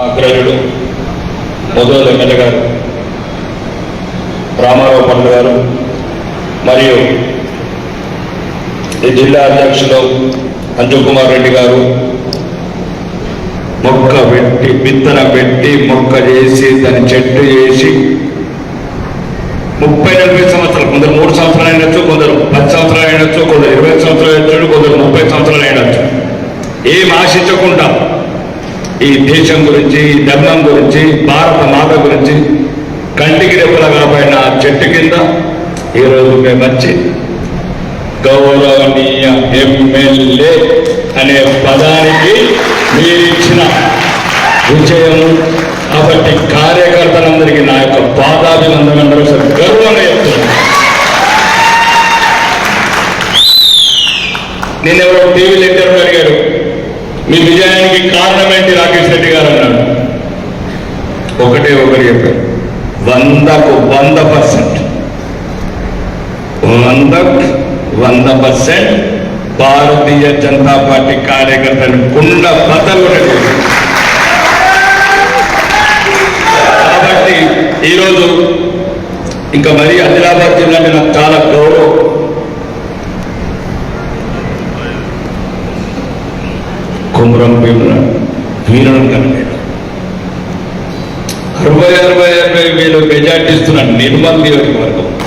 అగ్రజుడు మొదలు ఎమ్మెల్యే గారు రామారావు పండు గారు మరియు ఈ జిల్లా అధ్యక్షులు అంజు కుమార్ రెడ్డి గారు మొక్క పెట్టి విత్తన పెట్టి మొక్క చేసి దాన్ని చెట్టు చేసి ముప్పై నలభై సంవత్సరాలు కొందరు మూడు సంవత్సరాలు అయినచ్చు కొందరు పది సంవత్సరాలు అయినచ్చు కొందరు ఇరవై సంవత్సరాలు అయినచ్చు కొందరు ముప్పై సంవత్సరాలు అయినచ్చు. ఏం ఆశించకుండా ఈ దేశం గురించి ఈ ధర్మం గురించి భారత మాత గురించి కంటికి రెప్పల కాబడిన చెట్టు కింద ఈరోజు మేము వచ్చి గౌరవనీయ ఎమ్మెల్యే అనే పదానికి మీరిచ్చిన విజయము కాబట్టి కార్యకర్తలందరికీ నా యొక్క పాదాభివందనందరూ సార్. గర్వంగా చెప్తున్నాను. నేను ఎవరో టీవీలో ఇంటర్వ్యూ మీ విజయానికి కారణమేంటి రాకేష్ రెడ్డి గారు అన్నాడు. ఒకటే ఒకటి చెప్పారు. వందకు వంద పర్సెంట్. వందకు వంద పర్సెంట్ భారతీయ జనతా పార్టీ కార్యకర్తలు కుండ బద్దలు కాబట్టి ఈరోజు ఇంకా మరీ ఆదిలాబాద్ జిల్లా అంటే నాకు చాలా గౌరవం కుమరం భీముల వీరులను కనలేడు అరవై అరవై అరవై వేలు మెజార్టీ ఇస్తున్నాడు నిర్మల్ నియోజకవర్గం అంటే